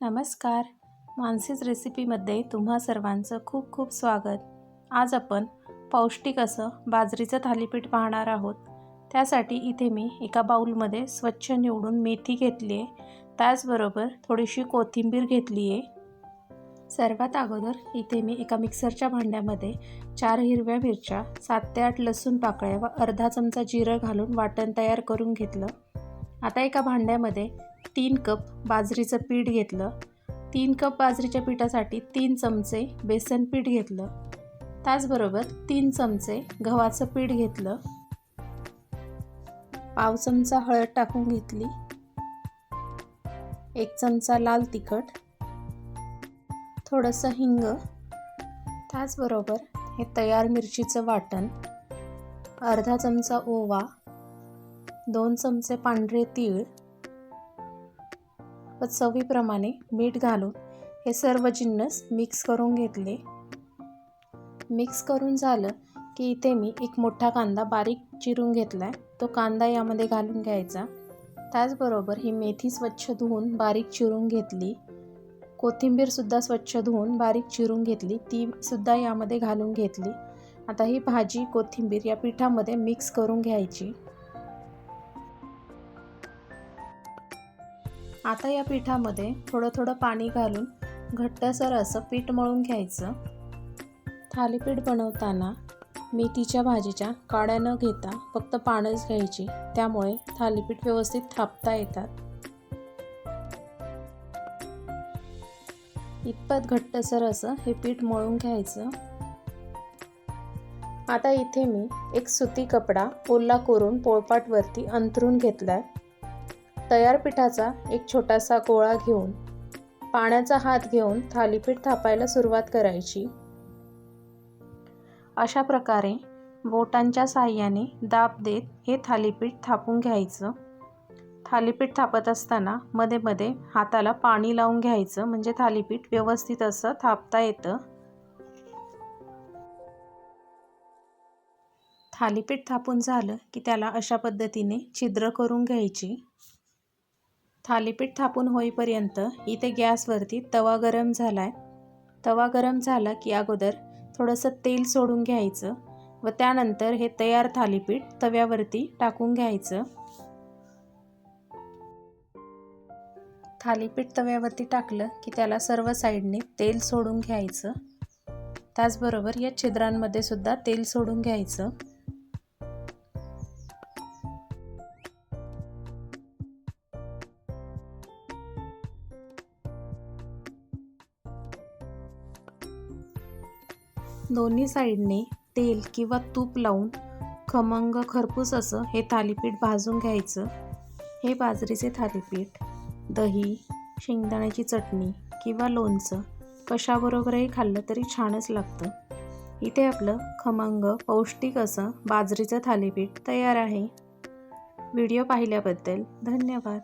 नमस्कार. मानसीज रेसिपीमध्ये तुम्हा सर्वांचं खूप खूप स्वागत. आज आपण पौष्टिक असं बाजरीचं थालीपीठ पाहणार आहोत. त्यासाठी इथे मी एका बाऊलमध्ये स्वच्छ निवडून मेथी घेतली आहे. त्याचबरोबर थोडीशी कोथिंबीर घेतली आहे. सर्वात अगोदर इथे मी एका मिक्सरच्या भांड्यामध्ये चार हिरव्या मिरच्या सात ते आठ लसूण पाकळ्या व अर्धा चमचा जिरं घालून वाटण तयार करून घेतलं. आता एका भांड्यामध्ये तीन कप बाजरीचं पीठ घेतलं. तीन कप बाजरीच्या पिठासाठी तीन चमचे बेसन पीठ घेतलं. त्याचबरोबर तीन चमचे गव्हाचं पीठ घेतलं. पाव चमचा हळद टाकून घेतली. एक चमचा लाल तिखट. थोडंसं हिंग. त्याचबरोबर हे तयार मिरचीचं वाटण. अर्धा चमचा ओवा. दोन चमचे पांढरे तीळ. व चवीप्रमाणे मीठ घालून हे सर्व जिन्नस मिक्स करून घेतले. मिक्स करून झालं की इथे मी एक मोठा कांदा बारीक चिरून घेतला आहे तो कांदा यामध्ये घालून घ्यायचा. त्याचबरोबर ही मेथी स्वच्छ धुवून बारीक चिरून घेतली. कोथिंबीरसुद्धा स्वच्छ धुवून बारीक चिरून घेतली. तीसुद्धा यामध्ये घालून घेतली. आता ही भाजी कोथिंबीर या पिठामध्ये मिक्स करून घ्यायची. आता या पिठामध्ये थोडं थोडं पाणी घालून घट्टसर असं पीठ मळून घ्यायचं. थालीपीठ बनवताना मेथीच्या भाजीच्या काड्या न घेता फक्त पानच घ्यायची. त्यामुळे थालीपीठ व्यवस्थित थापता येतात. इतपत घट्टसर असं हे पीठ मळून घ्यायचं. आता इथे मी एक सुती कपडा ओला करून पोळपाटवरती अंतरून घेतलाय. तयार पिठाचा एक छोटासा गोळा घेऊन पाण्याचा हात घेऊन थालीपीठ थापायला सुरुवात करायची. अशा प्रकारे बोटांच्या साह्याने दाब देत हे थालीपीठ थापून घ्यायचं. थालीपीठ थापत असताना मध्ये मध्ये हाताला पाणी लावून घ्यायचं म्हणजे थालीपीठ व्यवस्थित असं थापता येतं. थालीपीठ थापून झालं की त्याला अशा पद्धतीने छिद्र करून घ्यायची. थालीपीठ थापून होईपर्यंत इथे गॅसवरती तवा गरम झाला आहे तवा गरम झाला की अगोदर थोडंसं तेल सोडून घ्यायचं व त्यानंतर हे तयार थालीपीठ तव्यावरती टाकून घ्यायचं. थालीपीठ तव्यावरती टाकलं की त्याला सर्व साईडने तेल सोडून घ्यायचं. त्याचबरोबर या छिद्रांमध्ये सुद्धा तेल सोडून घ्यायचं. दोन्ही साईडने तेल किंवा तूप लावून खमंग खरपूस असं हे थालीपीठ भाजून घ्यायचं. हे बाजरीचे थालीपीठ दही शेंगदाण्याची चटणी किंवा लोणचं कशाबरोबरही खाल्लं तरी छानच लागतं. इथे आपलं खमंग पौष्टिक असं बाजरीचं थालीपीठ तयार आहे. व्हिडिओ पाहिल्याबद्दल धन्यवाद.